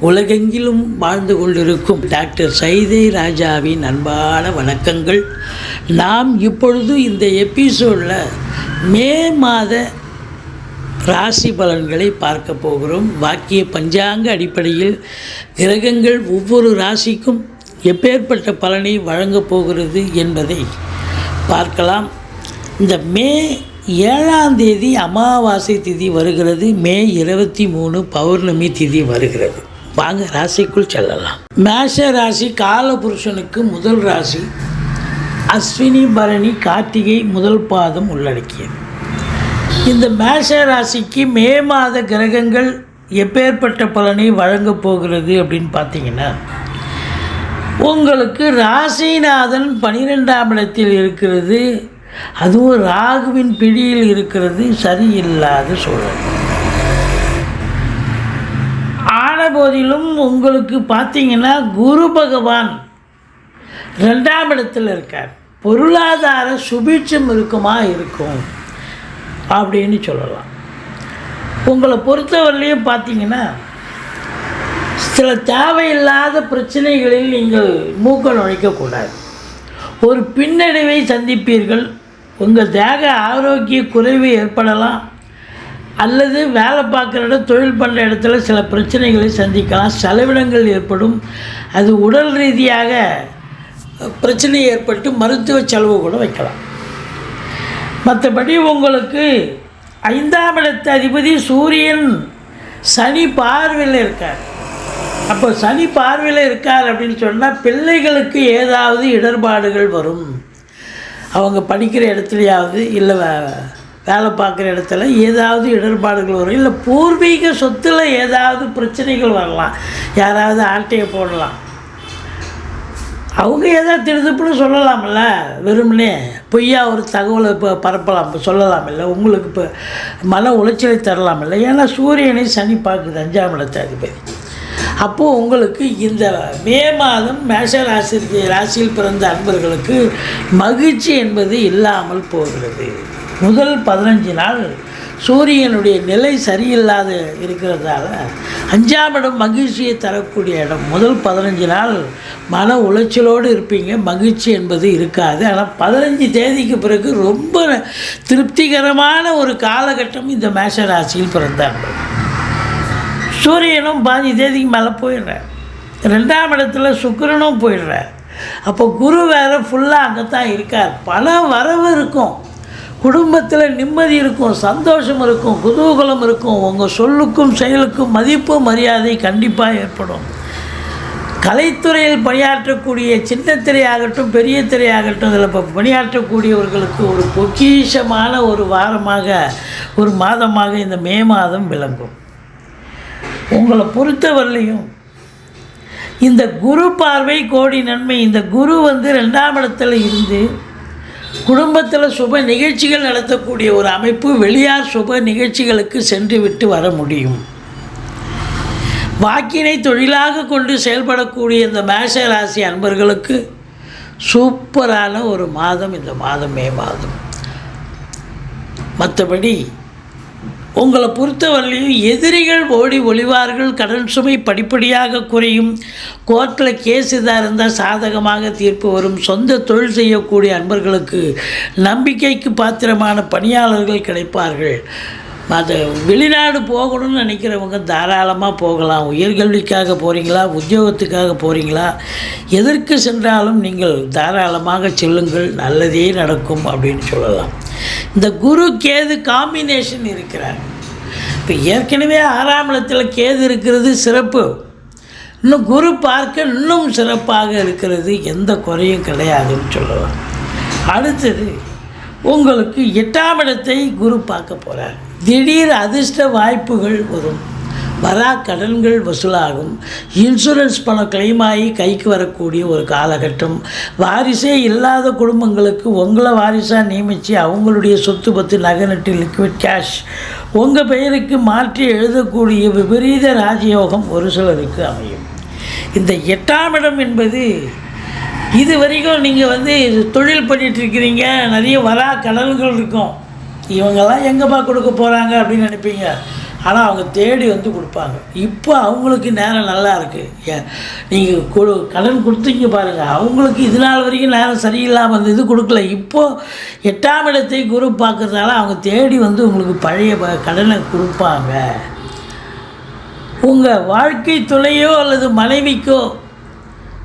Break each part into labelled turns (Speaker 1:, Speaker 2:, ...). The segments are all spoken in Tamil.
Speaker 1: உலகெங்கிலும் வாழ்ந்து கொண்டிருக்கும் டாக்டர் சைதை ராஜாவின் அன்பான வணக்கங்கள். நாம் இப்பொழுது இந்த எபிசோடில் மே மாத ராசி பலன்களை பார்க்க போகிறோம். வாக்கிய பஞ்சாங்க அடிப்படையில் கிரகங்கள் ஒவ்வொரு ராசிக்கும் எப்பேற்பட்ட பலனை வழங்கப் போகிறது என்பதை பார்க்கலாம். இந்த மே ஏழாம் தேதி அமாவாசை திதி வருகிறது. மே இருபத்தி மூணு பௌர்ணமி திதி வருகிறது. வாங்க ராசிக்குள் செல்லலாம். மேஷ ராசி காலபுருஷனுக்கு முதல் ராசி அஸ்வினி பரணி கார்த்திகை முதல் பாதம் உள்ளடக்கியது. இந்த மேஷ ராசிக்கு மே மாத கிரகங்கள் எப்பேற்பட்ட பலனை வழங்கப் போகிறது அப்படின்னு பார்த்தீங்கன்னா உங்களுக்கு ராசிநாதன் பனிரெண்டாம் இடத்தில் இருக்கிறது. அதுவும் ராகுவின் பிடியில் இருக்கிறது. சரியில்லாத சூழல். போதிலும் உங்களுக்கு பார்த்தீங்கன்னா குரு பகவான் ரெண்டாம் இடத்துல இருக்கார். பொருளாதார சுபீட்சம் இருக்குமா இருக்கும். அப்படின்னு சொல்லலாம். உங்களை பொறுத்தவரையிலையும் பார்த்தீங்கன்னா சில தேவையில்லாத பிரச்சனைகளில் நீங்கள் மூக்க நுழைக்கக்கூடாது. ஒரு பின்னடைவை சந்திப்பீர்கள். உங்கள் தேக ஆரோக்கிய குறைவு ஏற்படலாம். அல்லது வேலை பார்க்குற இடம் தொழில் பண்ணுற இடத்துல சில பிரச்சனைகளை சந்திக்கலாம் செலவினங்கள் ஏற்படும். அது உடல் ரீதியாக பிரச்சனை ஏற்பட்டு மருத்துவ செலவு கூட வைக்கலாம். மற்றபடி உங்களுக்கு ஐந்தாம் இடத்து அதிபதி சூரியன் சனி பார்வையில் இருக்கார். அப்போ சனி பார்வையில் இருக்கார் அப்படின்னு சொன்னால் பிள்ளைகளுக்கு ஏதாவது இடர்பாடுகள் வரும். அவங்க படிக்கிற இடத்துலையாவது இல்லை வேலை பார்க்குற இடத்துல ஏதாவது இடர்பாடுகள் வரும். இல்லை பூர்வீக சொத்தில் ஏதாவது பிரச்சனைகள் வரலாம். யாராவது ஆட்டையை போடலாம். அவங்க ஏதாவது திருதுப்புன்னு சொல்லலாம்ல வெறுமனே பொய்யா ஒரு தகவலை இப்போ பரப்பலாம் இப்போ சொல்லலாம் இல்லை உங்களுக்கு இப்போ மன உளைச்சலை தரலாம் இல்லை ஏன்னா சூரியனை சனி பார்க்குது அஞ்சாம் இடத்த அதிபதி அப்போது உங்களுக்கு இந்த மே மாதம் மேஷ ராசி ராசியில் பிறந்த அன்பர்களுக்கு மகிழ்ச்சி என்பது இல்லாமல் போகிறது. முதல் பதினஞ்சு நாள் சூரியனுடைய நிலை சரியில்லாத இருக்கிறதால அஞ்சாம் இடம் மகிழ்ச்சியை தரக்கூடிய இடம். முதல் பதினஞ்சு நாள் மன உளைச்சலோடு இருப்பீங்க. மகிழ்ச்சி என்பது இருக்காது. ஆனால் பதினஞ்சு தேதிக்கு பிறகு ரொம்ப திருப்திகரமான ஒரு காலகட்டம் இந்த மேஷ ராசியில் பிறந்தாங்க சூரியனும் பாதி தேதிக்கு மேலே போயிடுறார். ரெண்டாம் இடத்துல சுக்கரனும் போயிடுறார். அப்போ குரு வேறு ஃபுல்லாக அங்கே தான் இருக்கார். பல வரவு இருக்கும். குடும்பத்தில் நிம்மதி இருக்கும் சந்தோஷம் இருக்கும் குதூகலம் இருக்கும். உங்கள் சொல்லுக்கும் செயலுக்கும் மதிப்பு மரியாதை கண்டிப்பாக ஏற்படும். கலைத்துறையில் பணியாற்றக்கூடிய சின்ன திரையாகட்டும் பெரிய திரையாகட்டும் அதில் இப்போ பணியாற்றக்கூடியவர்களுக்கு ஒரு பொக்கிஷமான ஒரு வாரமாக ஒரு மாதமாக இந்த மே மாதம் விளங்கும். உங்களை பொறுத்தவரையிலையும் இந்த குரு பார்வை கோடி நன்மை. இந்த குரு வந்து ரெண்டாம் இடத்துல இருந்து குடும்பத்தில் சுப நிகழ்ச்சிகள் நடத்தக்கூடிய ஒரு அமைப்பு வெளியார் சுப நிகழ்ச்சிகளுக்கு சென்று விட்டு வர முடியும். வாக்கினை தொழிலாக கொண்டு செயல்படக்கூடிய இந்த மேஷ ராசி அன்பர்களுக்கு சூப்பரான ஒரு மாதம் இந்த மாதம் மே மாதம். மற்றபடி உங்களை பொறுத்தவரையிலையும் எதிரிகள் ஓடி ஒளிவார்கள் கடன் சுமை படிப்படியாக குறையும். கோர்ட்டில் கேஸ் இதாக இருந்தால் சாதகமாக தீர்ப்பு வரும். சொந்த தொழில் செய்யக்கூடிய அன்பர்களுக்கு நம்பிக்கைக்கு பாத்திரமான பணியாளர்கள் கிடைப்பார்கள். அது வெளிநாடு போகணும்னு நினைக்கிறவங்க தாராளமாக போகலாம். உயர்கல்விக்காக போகிறீங்களா உத்தியோகத்துக்காக போகிறீங்களா எதற்கு சென்றாலும் நீங்கள் தாராளமாக செல்லுங்கள். நல்லதே நடக்கும் அப்படின்னு சொல்லலாம். இந்த குரு கேது காம்பினேஷன் இருக்கிறார். இப்போ ஏற்கனவே ஆறாம் இடத்தில் கேது இருக்கிறது சிறப்பு. இன்னும் குரு பார்க்க இன்னும் சிறப்பாக இருக்கிறது. எந்த குறையும் கிடையாதுன்னு சொல்லலாம் அடுத்தது உங்களுக்கு எட்டாம் இடத்தை குரு பார்க்க போகிறார் திடீர் அதிர்ஷ்ட வாய்ப்புகள் வரும். வரா கடன்கள் வசூலாகும். இன்சூரன்ஸ் பணம் கிளைம் ஆகி கைக்கு வரக்கூடிய ஒரு காலகட்டம். வாரிசே இல்லாத குடும்பங்களுக்கு உங்களை வாரிசாக நியமித்து அவங்களுடைய சொத்து பத்து நகை நட்டு லிக்விட் கேஷ் உங்கள் பெயருக்கு மாற்றி எழுதக்கூடிய விபரீத ராஜயோகம் ஒரு சிலருக்கு அமையும். இந்த எட்டாம் இடம் என்பது இது வரைக்கும் நீங்கள் வந்து தொழில் பண்ணிகிட்ருக்கிறீங்க நிறைய வரா கடன்கள் இருக்கும். இவங்கெல்லாம் எங்கேப்பா கொடுக்க போகிறாங்க அப்படின்னு நினைப்பீங்க. ஆனால் அவங்க தேடி வந்து கொடுப்பாங்க. இப்போ அவங்களுக்கு நேரம் நல்லா இருக்குது நீங்கள் கொடு கடன் கொடுத்தீங்க பாருங்கள் அவங்களுக்கு இது நாள் வரைக்கும் நேரம் சரியில்லாமல் அந்த இது கொடுக்கல. இப்போது எட்டாம் இடத்தை குரு பார்க்கறதால அவங்க தேடி வந்து உங்களுக்கு பழைய ப- கடனை கொடுப்பாங்க. உங்கள் வாழ்க்கை துணையோ அல்லது மனைவிக்கோ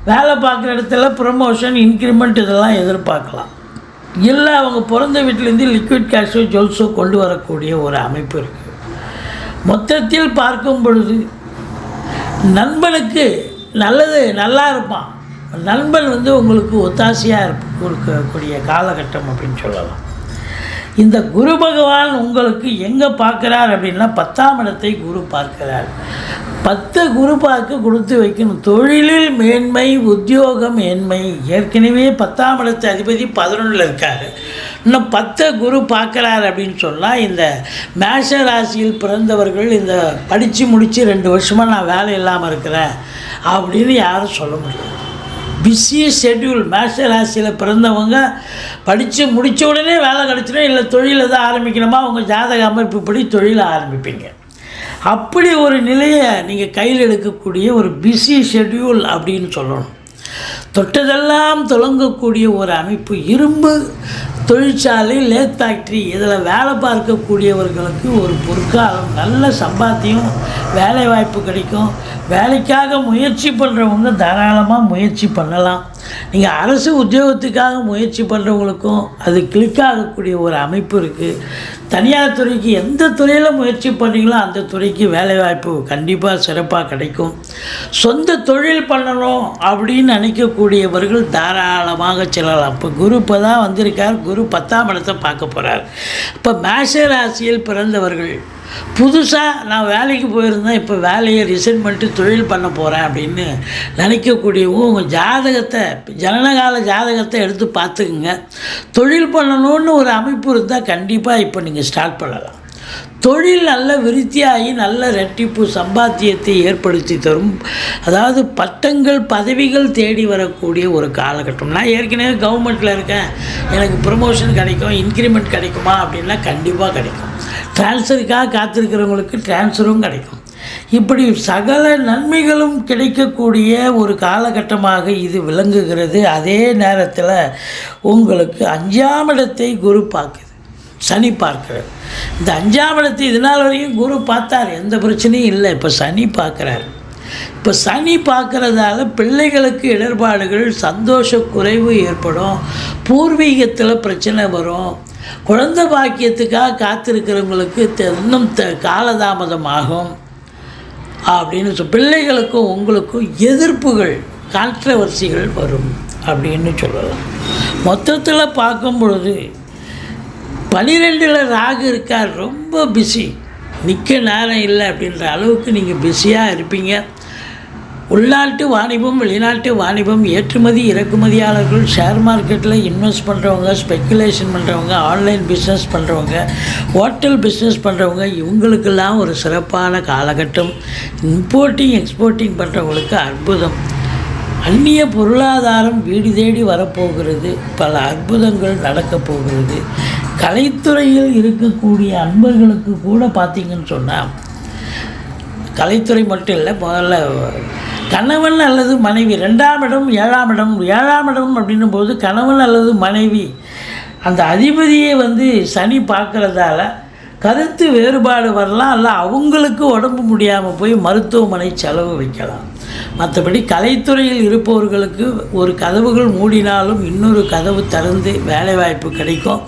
Speaker 1: வேலை பார்க்குற இடத்துல ப்ரமோஷன் இன்க்ரிமெண்ட் இதெல்லாம் எதிர்பார்க்கலாம். இல்லை அவங்க பிறந்த வீட்டிலேருந்து லிக்விட் கேஷோ ஜுவல்ஸோ கொண்டு வரக்கூடிய ஒரு அமைப்பு இருக்குது மொத்தத்தில் பார்க்கும் பொழுது நண்பனுக்கு நல்லது நல்லா இருப்பான். நண்பன் வந்து உங்களுக்கு ஒத்தாசையாக இருப்ப கொடுக்கக்கூடிய காலகட்டம் அப்படின்னு சொல்லலாம். இந்த குரு பகவான் உங்களுக்கு எங்கே பார்க்குறார் அப்படின்னா பத்தாம் இடத்தை குரு பார்க்கிறார். பத்து குரு பார்க்க கொடுத்து வைக்கணும். தொழிலில் மேன்மை உத்தியோகம் மேன்மை. ஏற்கனவே பத்தாம் இடத்து அதிபதி பதினொன்றில் இருக்கார். இன்னும் பத்து குரு பார்க்குறாரு அப்படின்னு சொன்னால் இந்த மேஷ ராசியில் பிறந்தவர்கள் இந்த படித்து முடித்து ரெண்டு வருஷமாக நான் வேலை இல்லாமல் இருக்கிறேன் அப்படின்னு யாரும் சொல்ல முடியாது. பிஸி ஷெட்யூல் மேஷ ராசியில் பிறந்தவங்க படித்து முடித்த உடனே வேலை கிடச்சிடும். இல்லை தொழில் எதாவது ஆரம்பிக்கணுமா? அவங்க ஜாதக அமைப்புப்படி தொழிலை ஆரம்பிப்பீங்க. அப்படி ஒரு நிலையை நீங்கள் கையில் எடுக்கக்கூடிய ஒரு பிஸி ஷெட்யூல் அப்படின்னு சொல்லணும். தொட்டதெல்லாம் தொடங்கக்கூடிய ஒரு அமைப்பு இரும்பு தொழிற்சாலை லேத் ஃபேக்ட்ரி இதில் வேலை பார்க்கக்கூடியவர்களுக்கு ஒரு பொற்காலம் நல்ல சம்பாத்தியம் வேலை வாய்ப்பு கிடைக்கும். வேலைக்காக முயற்சி பண்ணுறவங்க தாராளமாக முயற்சி பண்ணலாம். நீங்கள் அரசு உத்தியோகத்துக்காக முயற்சி பண்ணுறவங்களுக்கும் அது கிளிக் ஆகக்கூடிய ஒரு அமைப்பு இருக்குது தனியார் துறைக்கு எந்த துறையில் முயற்சி பண்ணீங்களோ அந்த துறைக்கு வேலைவாய்ப்பு கண்டிப்பாக சிறப்பாக கிடைக்கும். சொந்த தொழில் பண்ணணும் அப்படின்னு நினைக்கக்கூடியவர்கள் தாராளமாக செல்லலாம். இப்போ குரு இப்போ தான் வந்திருக்கார். குரு பத்தாம் இடத்தை பார்க்க போகிறார் இப்போ மேஷ ராசியில் பிறந்தவர்கள் புதுசாக நான் வேலைக்கு போயிருந்தேன் இப்போ வேலையை ரிசைன் பண்ணிட்டு தொழில் பண்ண போகிறேன் அப்படின்னு நினைக்கக்கூடியவங்க உங்கள் ஜாதகத்தை ஜனனகால ஜாதகத்தை எடுத்து பார்த்துக்குங்க. தொழில் பண்ணணும்னு ஒரு அமைப்பு இருந்தால் கண்டிப்பாக இப்போ நீங்கள் ஸ்டார்ட் பண்ணலாம். தொழில் நல்ல விருத்தியாகி நல்ல ரெட்டிப்பு சம்பாத்தியத்தை ஏற்படுத்தி தரும். அதாவது பட்டங்கள் பதவிகள் தேடி வரக்கூடிய ஒரு காலகட்டம். நான் ஏற்கனவே கவர்மெண்ட்டில் இருக்கேன். எனக்கு ப்ரொமோஷன் கிடைக்கும் இன்க்ரிமெண்ட் கிடைக்குமா அப்படின்னா கண்டிப்பாக கிடைக்கும். ட்ரான்ஸ்ஃபருக்காக காத்திருக்கிறவங்களுக்கு ட்ரான்ஸ்ஃபரும் கிடைக்கும். இப்படி சகல நன்மைகளும் கிடைக்கக்கூடிய ஒரு காலகட்டமாக இது விளங்குகிறது. அதே நேரத்தில் உங்களுக்கு அஞ்சாம் இடத்தை குரு பார்க்குது. சனி பார்க்குறார். இந்த அஞ்சாம் இடத்தை இது நாள் வரைக்கும் குரு பார்த்தார். எந்த பிரச்சனையும் இல்லை. இப்போ சனி பார்க்குறாரு. இப்போ சனி பார்க்குறதால பிள்ளைகளுக்கு இடர்பாடுகள் சந்தோஷ குறைவு ஏற்படும். பூர்வீகத்தில் பிரச்சனை வரும். குழந்தை பாக்கியத்துக்காக காத்திருக்கிறவங்களுக்கு இன்னும் த காலதாமதமாகும் அப்படின்னு சொல் பிள்ளைகளுக்கும் உங்களுக்கும் எதிர்ப்புகள் கான்ட்ரவர்சிகள் வரும். அப்படின்னு சொல்லலாம். மொத்தத்தில் பார்க்கும் பொழுது பனிரெண்டில் ராகு இருக்கார் ரொம்ப பிஸி நிற்க நேரம் இல்லை அப்படின்ற அளவுக்கு நீங்கள் பிஸியாக இருப்பீங்க. உள்நாட்டு வாணிபம் வெளிநாட்டு வாணிபம் ஏற்றுமதி இறக்குமதியாளர்கள் ஷேர் மார்க்கெட்டில் இன்வெஸ்ட் பண்ணுறவங்க ஸ்பெக்குலேஷன் பண்ணுறவங்க ஆன்லைன் பிஸ்னஸ் பண்ணுறவங்க ஹோட்டல் பிஸ்னஸ் பண்ணுறவங்க இவங்களுக்கெல்லாம் ஒரு சிறப்பான காலகட்டம். இம்போர்ட்டிங் எக்ஸ்போர்ட்டிங் பண்ணுறவங்களுக்கு அற்புதம். அந்நிய பொருளாதாரம் வீடு தேடி வரப்போகிறது. பல அற்புதங்கள் நடக்கப் போகிறது. கலைத்துறையில் இருக்கக்கூடிய அன்பர்களுக்கு கூட பார்த்தீங்கன்னு சொன்னால் கலைத்துறை மட்டும் இல்லை முதல்ல கணவன் அல்லது மனைவி ரெண்டாம் இடம் ஏழாம் இடம் ஏழாம் இடம் அப்படின்னும் போது கணவன் அல்லது மனைவி அந்த அதிபதியை வந்து சனி பார்க்குறதால கருத்து வேறுபாடு வரலாம் அல்ல அவங்களுக்கு உடம்பு முடியாமல் போய் மருத்துவமனை செலவு வைக்கலாம். மற்றபடி கலைத்துறையில் இருப்பவர்களுக்கு ஒரு கதவுகள் மூடினாலும் இன்னொரு கதவு திறந்து வேலைவாய்ப்பு கிடைக்கும்.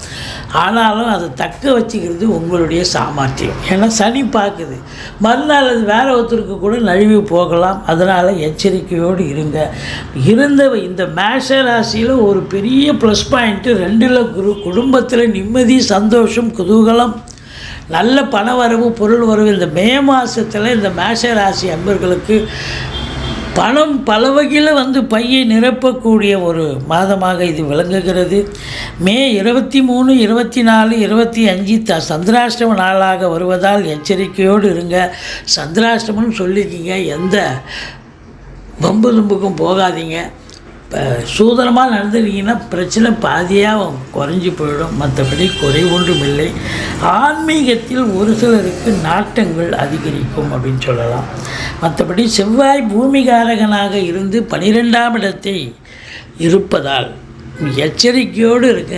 Speaker 1: ஆனாலும் அதை தக்க வச்சுக்கிறது உங்களுடைய சாமர்த்தியம். ஏன்னா சனி பார்க்குது. மறுநாள் அது வேற ஒருத்தருக்கு கூட நழுவி போகலாம். அதனால் எச்சரிக்கையோடு இருங்க. இருந்த இந்த மேஷ ராசியில் ஒரு பெரிய ப்ளஸ் பாயிண்ட்டு ரெண்டில் குரு குடும்பத்தில் நிம்மதி சந்தோஷம் குதூகலம் நல்ல பண வரவு பொருள் வரவு. இந்த மே மாதத்தில் இந்த மேஷ ராசி அன்பர்களுக்கு பணம் பல வகையில் வந்து பையை நிரப்பக்கூடிய ஒரு மாதமாக இது விளங்குகிறது. மே இருபத்தி மூணு இருபத்தி நாலு இருபத்தி அஞ்சு த சந்திராஷ்டம நாளாக வருவதால் எச்சரிக்கையோடு இருங்க. சந்திராஷ்டமம்னு சொல்லிக்கிங்க எந்த பம்பு தும்புக்கும் போகாதீங்க. இப்போ சூதனமாக நடந்துக்கிட்டிங்கன்னா பிரச்சனை பாதியாக குறைஞ்சி போயிடும். மற்றபடி குறை ஒன்றும் இல்லை ஆன்மீகத்தில் ஒரு சிலருக்கு நாட்டங்கள் அதிகரிக்கும் அப்படின்னு சொல்லலாம். மற்றபடி செவ்வாய் பூமிகாரகனாக இருந்து பனிரெண்டாம் இடத்தை இருப்பதால் எச்சரிக்கையோடு இருக்க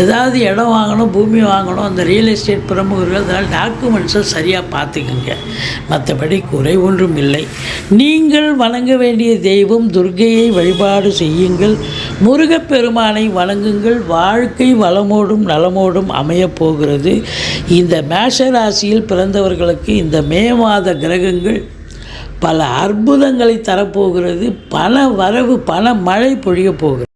Speaker 1: ஏதாவது இடம் வாங்கணும் பூமி வாங்கணும் அந்த ரியல் எஸ்டேட் பிரமுகர்கள் அதனால் டாக்குமெண்ட்ஸை சரியாக பார்த்துக்குங்க. மற்றபடி குறை ஒன்றும் இல்லை. நீங்கள் வணங்க வேண்டிய தெய்வம் துர்க்கையை வழிபாடு செய்யுங்கள். முருகப்பெருமானை வணங்குங்கள். வாழ்க்கை வளமோடும் நலமோடும் அமையப் போகிறது. இந்த மேஷ ராசியில் பிறந்தவர்களுக்கு இந்த மே மாத கிரகங்கள் பல அற்புதங்களை தரப்போகிறது. பண வரவு பண மழை பொழியப் போகிறது.